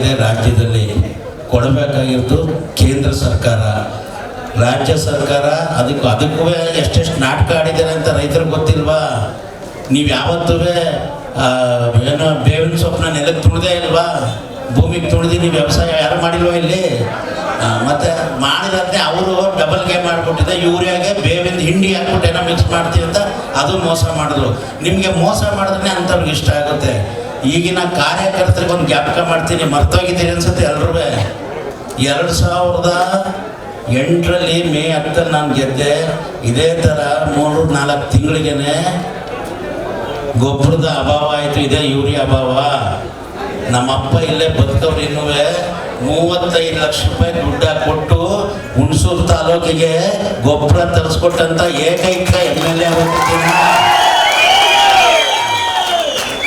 ರಾಜ್ಯದಲ್ಲಿ ಕೊಡಬೇಕಾಗಿರೋದು ಕೇಂದ್ರ ಸರ್ಕಾರ. ರಾಜ್ಯ ಸರ್ಕಾರ ಅದಕ್ಕೂ ಅದಕ್ಕೂ ಎಷ್ಟೆಷ್ಟು ನಾಟಕ ಆಡಿದ್ದಾರೆ ಅಂತ ರೈತರಿಗೆ ಗೊತ್ತಿಲ್ವಾ? ನೀವು ಯಾವತ್ತೂ ಏನೋ ಬೇವಿನ ಸೊಪ್ಪನ್ನ ನೆಲಕ್ಕೆ ತುಳಿದೇ ಇಲ್ವಾ? ಭೂಮಿಗೆ ತುಳಿದು ನೀವು ವ್ಯವಸಾಯ ಯಾರು ಮಾಡಿಲ್ವಾ ಇಲ್ಲಿ? ಮತ್ತು ಮಾಡಿದಂತೆ ಅವರು ಡಬಲ್ ಗೇಮ್ ಮಾಡಿಕೊಟ್ಟಿದ್ದೆ. ಯೂರಿಯಾಗೆ ಬೇವಿನ ಹಿಂಡಿ ಹಾಕ್ಬಿಟ್ಟು ಏನೋ ಮಿಕ್ಸ್ ಮಾಡ್ತೀವಿ ಅಂತ ಅದು ಮೋಸ ಮಾಡಿದ್ರು. ನಿಮಗೆ ಮೋಸ ಮಾಡಿದ್ರೆ ಅಂಥವ್ರಿಗೆ ಇಷ್ಟ ಆಗುತ್ತೆ. ಈಗಿನ ಕಾರ್ಯಕರ್ತರಿಗೆ ಒಂದು ಜ್ಞಾಪಕ ಮಾಡ್ತೀನಿ, ಮರ್ತೋಗಿದ್ದೀರಿ ಅನ್ಸುತ್ತೆ ಎಲ್ರೂ ಎರಡು ಸಾವಿರದ ಎಂಟರಲ್ಲಿ ಮೇ ಹತ್ತಲ್ಲಿ ನಾನು ಗೆದ್ದೆ. ಇದೇ ಥರ ಮೂರು ನಾಲ್ಕು ತಿಂಗಳಿಗೇನೆ ಗೊಬ್ಬರದ ಅಭಾವ ಆಯಿತು, ಇದೇ ಯೂರಿಯಾ ಅಭಾವ. ನಮ್ಮಪ್ಪ ಇಲ್ಲೇ ಬದುಕವ್ರು ಇನ್ನೂ ಮೂವತ್ತೈದು ಲಕ್ಷ ರೂಪಾಯಿ ದುಡ್ಡ ಕೊಟ್ಟು ಹುಣಸೂರು ತಾಲೂಕಿಗೆ ಗೊಬ್ಬರ ತರಿಸ್ಕೊಟ್ಟಂತ ಏಕೈಕ ಎಂ ಎಲ್ ಎ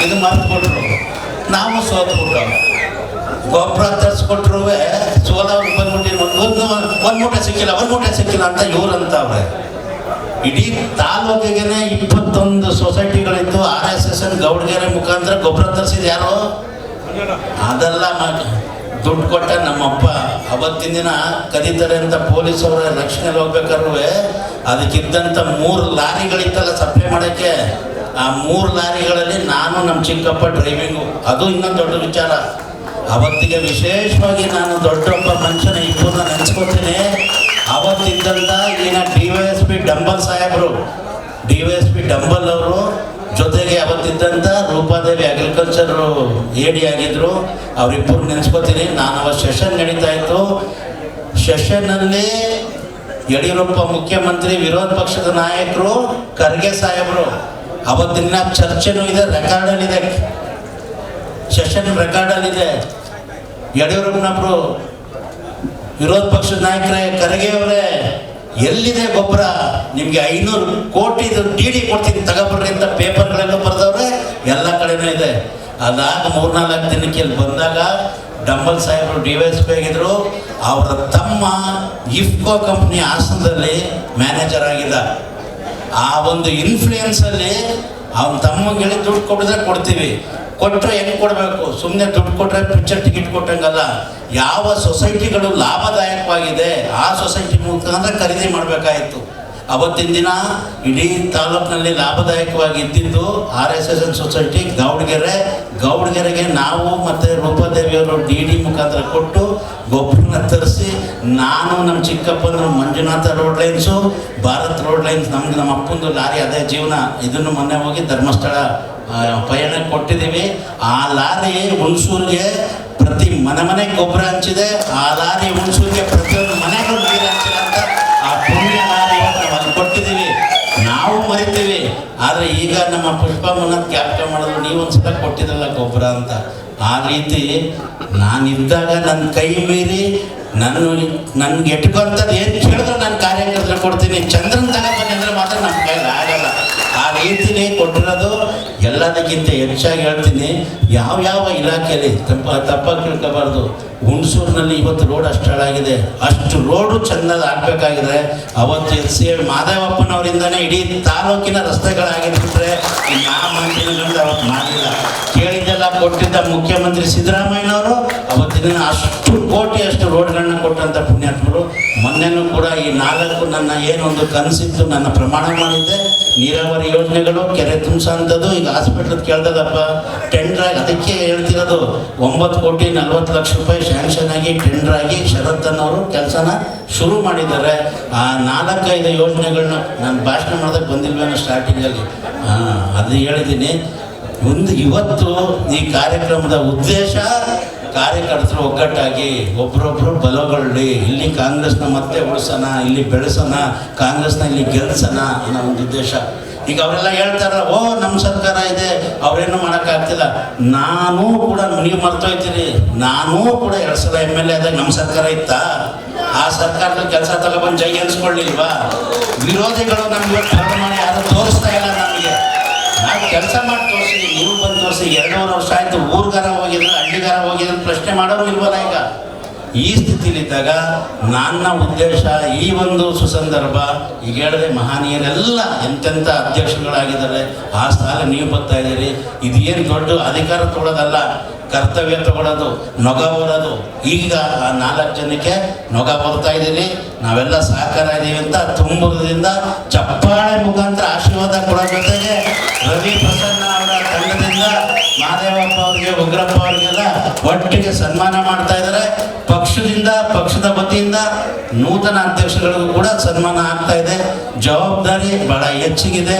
ಇದು ಮರ್ತ್ಬಿಟ್ರು ನಾವು ಸೋತ್ಬಿಟ್ಟು ಗೊಬ್ಬರ ತರಿಸ್ಕೊಟ್ರು ಸೋಲ ಬಂದ್ಬಿಟ್ಟು ಒಂದು ಒಂದು ಮೂಟೆ ಸಿಕ್ಕಿಲ್ಲ, ಒಂದು ಮೂಟೆ ಸಿಕ್ಕಿಲ್ಲ ಅಂತ ಇವ್ರು ಅಂತವ್ರೆ ಇಡೀ ತಾಲೂಕಿಗೆನೆ ಇಪ್ಪತ್ತೊಂದು ಸೊಸೈಟಿಗಳಿತ್ತು R S S N Gowdagere ಮುಖಾಂತರ ಗೊಬ್ಬರ ತರಿಸಿದ ಯಾರೋ? ಅದೆಲ್ಲ ದುಡ್ಡು ಕೊಟ್ಟ ನಮ್ಮಪ್ಪ. ಅವತ್ತಿನ ದಿನ ಕದೀತಾರೆ ಅಂತ ಪೊಲೀಸ್ ಅವರ ರಕ್ಷಣೆಗೆ ಹೋಗ್ಬೇಕಾದ್ರೂ ಅದಕ್ಕಿದ್ದಂಥ ಮೂರು ಲಾರಿಗಳಿತ್ತಲ್ಲ ಸಪ್ಲೈ ಮಾಡೋಕ್ಕೆ. ಆ ಮೂರು ಲಾರಿಗಳಲ್ಲಿ ನಾನು ನಮ್ಮ ಚಿಕ್ಕಪ್ಪ ಡ್ರೈವಿಂಗು ಅದು ಇನ್ನೊಂದು ದೊಡ್ಡ ವಿಚಾರ. ಅವತ್ತಿಗೆ ವಿಶೇಷವಾಗಿ ನಾನು ದೊಡ್ಡಪ್ಪ ಮನುಷ್ಯನ ಇಬ್ಬರನ್ನ ನೆನೆಸ್ಕೊತೀನಿ ಅವತ್ತಿದ್ದಂಥ ಈಗಿನ D Y S P Dambal ಸಾಹೇಬರು. D Y S P Dambal ಅವರು ಜೊತೆಗೆ ಅವತ್ತಿದ್ದಂಥ ರೂಪಾದೇವಿ ಅಗ್ರಿಕಲ್ಚರ್ ಎ ಡಿ ಆಗಿದ್ರು. ಅವರಿಬ್ಬರು ನೆನೆಸ್ಕೊತೀನಿ. ನಾನು ಅವತ್ತು ಸೆಷನ್ ನಡೀತಾ ಇತ್ತು. ಸೆಷನ್ನಲ್ಲಿ ಯಡಿಯೂರಪ್ಪ ಮುಖ್ಯಮಂತ್ರಿ, ವಿರೋಧ ಪಕ್ಷದ ನಾಯಕರು, ಖರ್ಗೆ ಸಾಹೇಬರು. ಅವತ್ತಿನ ಚರ್ಚೆನೂ ಇದೆ, ರೆಕಾರ್ಡಲ್ಲಿದೆ. ಸೆಷನ್ ರೆಕಾರ್ಡಲ್ಲಿದೆ. ಯಡಿಯೂರಪ್ಪನವರು ವಿರೋಧ ಪಕ್ಷದ ನಾಯಕರೇ ಖರ್ಗೆ ಎಲ್ಲಿದೆ ಗೊಬ್ಬರ? ನಿಮಗೆ ಐನೂರು ಕೋಟಿ ಡಿ ಡಿ ಕೊಡ್ತೀನಿ, ತಗೊಬರ್ರಿ ಅಂತ ಪೇಪರ್ಗಳೆಲ್ಲ ಬರೆದವ್ರೆ, ಎಲ್ಲ ಕಡೆನೂ ಇದೆ. ಅದಾಗ ಮೂರ್ನಾಲ್ಕು ದಿನಕ್ಕೆ ಇಲ್ಲಿ ಬಂದಾಗ ಡಂಬಲ್ ಸಾಹೇಬರು ಡಿ ವೈ ಎಸ್ ಅವರ ತಮ್ಮ ಇಫ್ಕೋ ಕಂಪ್ನಿ ಆಸನದಲ್ಲಿ ಮ್ಯಾನೇಜರ್ ಆಗಿದ್ದ. ಆ ಒಂದು ಇನ್ಫ್ಲೂಯೆನ್ಸಲ್ಲಿ ಅವ್ನ ತಮ್ಮ ಹೇಳಿ ದುಡ್ಡು ಕೊಡಿದ್ರೆ ಕೊಡ್ತೀವಿ. ಕೊಟ್ಟರೆ ಹೆಂಗೆ ಕೊಡಬೇಕು? ಸುಮ್ಮನೆ ದುಡ್ಡು ಕೊಟ್ಟರೆ ಪಿಕ್ಚರ್ ಟಿಕೆಟ್ ಕೊಟ್ಟಂಗಲ್ಲ. ಯಾವ ಸೊಸೈಟಿಗಳು ಲಾಭದಾಯಕವಾಗಿದೆ, ಆ ಸೊಸೈಟಿ ಮುಖಾಂತರ ಖರೀದಿ ಮಾಡಬೇಕಾಯಿತು. ಅವತ್ತಿನ ದಿನ ಇಡೀ ತಾಲೂಕಿನಲ್ಲಿ ಲಾಭದಾಯಕವಾಗಿ ಇದ್ದಿದ್ದು R S S N society Gowdagere. ಗೌಡ್ಗೆರೆಗೆ ನಾವು ಮತ್ತು ರೂಪಾದೇವಿಯವರು ಡಿ ಡಿ ಮುಖಾಂತರ ಕೊಟ್ಟು ಗೊಬ್ಬರನ ತರಿಸಿ, ನಾನು ನಮ್ಮ ಚಿಕ್ಕಪ್ಪನ Manjunatha road lines, Bharat road lines ನಮ್ಗೆ ನಮ್ಮ ಅಪ್ಪಂದು ಲಾರಿ ಅದೇ ಜೀವನ. ಇದನ್ನು ಮೊನ್ನೆ ಹೋಗಿ ಧರ್ಮಸ್ಥಳ ಪಯಣ ಕೊಟ್ಟಿದ್ದೀವಿ. ಆ ಲಾರಿ ಹುಣಸೂರಿಗೆ ಪ್ರತಿ ಮನೆ ಮನೆಗೆ ಗೊಬ್ಬರ ಹಂಚಿದೆ. ಆ ಲಾರಿ ಹುಣಸೂರಿಗೆ ಪ್ರತಿಯೊಂದು ಪುಷ್ಪಮ್ಮನ ಕ್ಯಾಪ್ಚರ್ ಮಾಡಿದ್ರು ನೀವು ಒಂದ್ಸಲ ಕೊಟ್ಟಿದ್ರಲ್ಲ ಗೊಬ್ಬರ ಅಂತ. ಆ ರೀತಿ ನಾನಿದ್ದಾಗ ನನ್ನ ಕೈ ಮೀರಿ ನನ್ನ ನನ್ಗೆ ಎಟ್ಕೊಂತದ್ದು ಏನು ಕೇಳಿದ್ರು ನಾನು ಕಾರ್ಯಕರ್ತರು ಕೊಡ್ತೀನಿ. ಚಂದ್ರನ್ ತನಕ ಬಂದ್ರೆ ಮಾತ್ರ ನಮ್ಮ ಕೈಲಿ ಆಗಲ್ಲ. ಆ ರೀತಿನೇ ಕೊಟ್ಟಿರೋದು ಎಲ್ಲದಕ್ಕಿಂತ ಹೆಚ್ಚಾಗಿ ಹೇಳ್ತೀನಿ, ಯಾವ ಯಾವ ಇಲಾಖೆಯಲ್ಲಿ ತಪ್ಪ ತಪ್ಪಾಗಿ ಕೇಳ್ಕೋಬಾರ್ದು ಹುಣಸೂರಿನಲ್ಲಿ ಇವತ್ತು ರೋಡ್ ಅಷ್ಟು ಹಾಳಾಗಿದೆ. ಅಷ್ಟು ರೋಡು ಚೆನ್ನಾಗಿ ಹಾಕ್ಬೇಕಾಗಿದೆ. ಅವತ್ತು ಸಿ ಮಾದೇವಪ್ಪನವರಿಂದನೇ ಇಡೀ ತಾಲೂಕಿನ ರಸ್ತೆಗಳಾಗಿರ್ಬಿಟ್ರೆ ಯಾವ ಅವತ್ತು ಮಾಡಿಲ್ಲ. ಕೇಳಿದ್ದೆಲ್ಲ ಕೊಟ್ಟಿದ್ದ ಮುಖ್ಯಮಂತ್ರಿ ಸಿದ್ದರಾಮಯ್ಯನವರು ಅವತ್ತಿನ ಅಷ್ಟು ಕೋಟಿ ಅಷ್ಟು ರೋಡ್ಗಳನ್ನ ಕೊಟ್ಟಂಥ ಪುಣ್ಯಾತ್ಮರು. ಮೊನ್ನೆನೂ ಕೂಡ ಈ ನಾಲ್ಕು ನನ್ನ ಏನೊಂದು ಕನಸಿತ್ತು, ನನ್ನ ಪ್ರಮಾಣ ಮಾಡಿದ್ದೆ. ನೀರಾವರಿ ಯೋಜನೆಗಳು, ಕೆರೆ ತುಂಬಿಸೋಂಥದ್ದು, ಈಗ ಹಾಸ್ಪಿಟ್ಲ್ ಕೇಳ್ದದಪ್ಪ ಟೆಂಡರ್ ಆಗಿ ಅದಕ್ಕೆ ಹೇಳ್ತಿರೋದು, ಒಂಬತ್ತು ಕೋಟಿ ನಲ್ವತ್ತು ಲಕ್ಷ ರೂಪಾಯಿ ಶ್ಯಾಂಕ್ಷನ್ ಆಗಿ ಟೆಂಡರ್ ಆಗಿ ಶರತ್ತನ್ನವರು ಕೆಲಸನ ಶುರು ಮಾಡಿದ್ದಾರೆ. ಆ ನಾಲ್ಕೈದು ಯೋಜನೆಗಳನ್ನ ನಾನು ಭಾಷಣ ಮಾಡೋದಕ್ಕೆ ಬಂದಿಲ್ವೇನೋ ಸ್ಟಾರ್ಟಿಂಗಲ್ಲಿ ಅದು ಹೇಳಿದ್ದೀನಿ. ಒಂದು ಇವತ್ತು ಈ ಕಾರ್ಯಕ್ರಮದ ಉದ್ದೇಶ ಕಾರ್ಯಕರ್ತರು ಒಗ್ಗಟ್ಟಾಗಿ ಒಬ್ರೊಬ್ರು ಬಲಗೊಳ್ಳಿ. ಇಲ್ಲಿ ಕಾಂಗ್ರೆಸ್ನ ಮತ್ತೆ ಉಳಿಸೋಣ, ಇಲ್ಲಿ ಬೆಳೆಸೋಣ, ಕಾಂಗ್ರೆಸ್ನ ಇಲ್ಲಿ ಗೆಲ್ಸೋಣ ಅನ್ನೋ ಒಂದು ಉದ್ದೇಶ. ಈಗ ಅವರೆಲ್ಲ ಹೇಳ್ತಾರ ಓ ನಮ್ಮ ಸರ್ಕಾರ ಇದೆ, ಅವರೇನು ಮಾಡೋಕ್ಕಾಗ್ತಿಲ್ಲ. ನಾನು ಕೂಡ ನೀವು ಮರ್ತೋಯ್ತೀರಿ ನಾನು ಕೂಡ ಎರಡು ಸಲ ಎಂ ಎಲ್ ಎ ಆದಾಗ ನಮ್ಮ ಸರ್ಕಾರ ಇತ್ತಾ? ಆ ಸರ್ಕಾರದ ಕೆಲಸ ತಗೊಬಂದು ಜೈ ಅನ್ಸ್ಕೊಳ್ಳಿಲ್ವಾ ವಿರೋಧಿಗಳು ನಮ್ಗೆ ಪ್ರಮಾಣ ಯಾರು ತೋರಿಸ್ತಾ ಇಲ್ಲ ನಮಗೆ. ನಾವು ಕೆಲಸ ಮಾಡಿ ತೋರಿಸಿ ನೀವು ಬಂದು ತೋರಿಸಿ ಎರಡೂವರೆ ವರ್ಷ ಆಯಿತು, ಊರ್ಗಾರ ಹೋಗಿದ್ರೆ, ಹಳ್ಳಿಗಾರ ಹೋಗಿದ್ರೆ ಪ್ರಶ್ನೆ ಮಾಡೋರು ಇಲ್ವಲ್ಲ ಈಗ? ಈ ಸ್ಥಿತಿಲಿದ್ದಾಗ ನನ್ನ ಉದ್ದೇಶ ಈ ಒಂದು ಸುಸಂದರ್ಭ, ಈಗ ಹೇಳಿದೆ ಮಹನೀಯರೆಲ್ಲ ಎಂತೆಂಥ ಅಧ್ಯಕ್ಷಗಳಾಗಿದ್ದಾರೆ ಆ ಸ್ಥಾನ ನೀವು ಬರ್ತಾ ಇದ್ದೀರಿ. ಇದೇನು ದೊಡ್ಡ ಅಧಿಕಾರ ತೊಗೊಳೋದಲ್ಲ, ಕರ್ತವ್ಯ ತಗೊಳ್ಳೋದು ನೊಗ ಬರೋದು. ಈಗ ಆ ನಾಲ್ಕು ಜನಕ್ಕೆ ನೊಗ ಬರ್ತಾ ಇದ್ದೀರಿ. ನಾವೆಲ್ಲ ಸಹಕಾರ ಇದ್ದೀವಿ ಅಂತ ತುಂಬುದರಿಂದ ಚಪ್ಪಾಳೆ ಮುಖಾಂತರ ಆಶೀರ್ವಾದ ಕೊಡೋ ಜೊತೆಗೆ ರವಿ ಪ್ರಸನ್ನ ಅವರ ತಂಡದಿಂದ ಮಹಾದೇವಪ್ಪ ಅವರಿಗೆ, ಉಗ್ರಪ್ಪ ಅವರಿಗೆಲ್ಲ ಒಟ್ಟಿಗೆ ಸನ್ಮಾನ ಮಾಡ್ತಾ ಇದ್ದಾರೆ ಪಕ್ಷದಿಂದ ಪಕ್ಷದ ವತಿಯಿಂದ ನೂತನ ಅಧ್ಯಕ್ಷಗಳಿಗೂ ಕೂಡ ಸನ್ಮಾನ ಆಗ್ತಾ ಇದೆ. ಜವಾಬ್ದಾರಿ ಬಹಳ ಹೆಚ್ಚಿಗಿದೆ.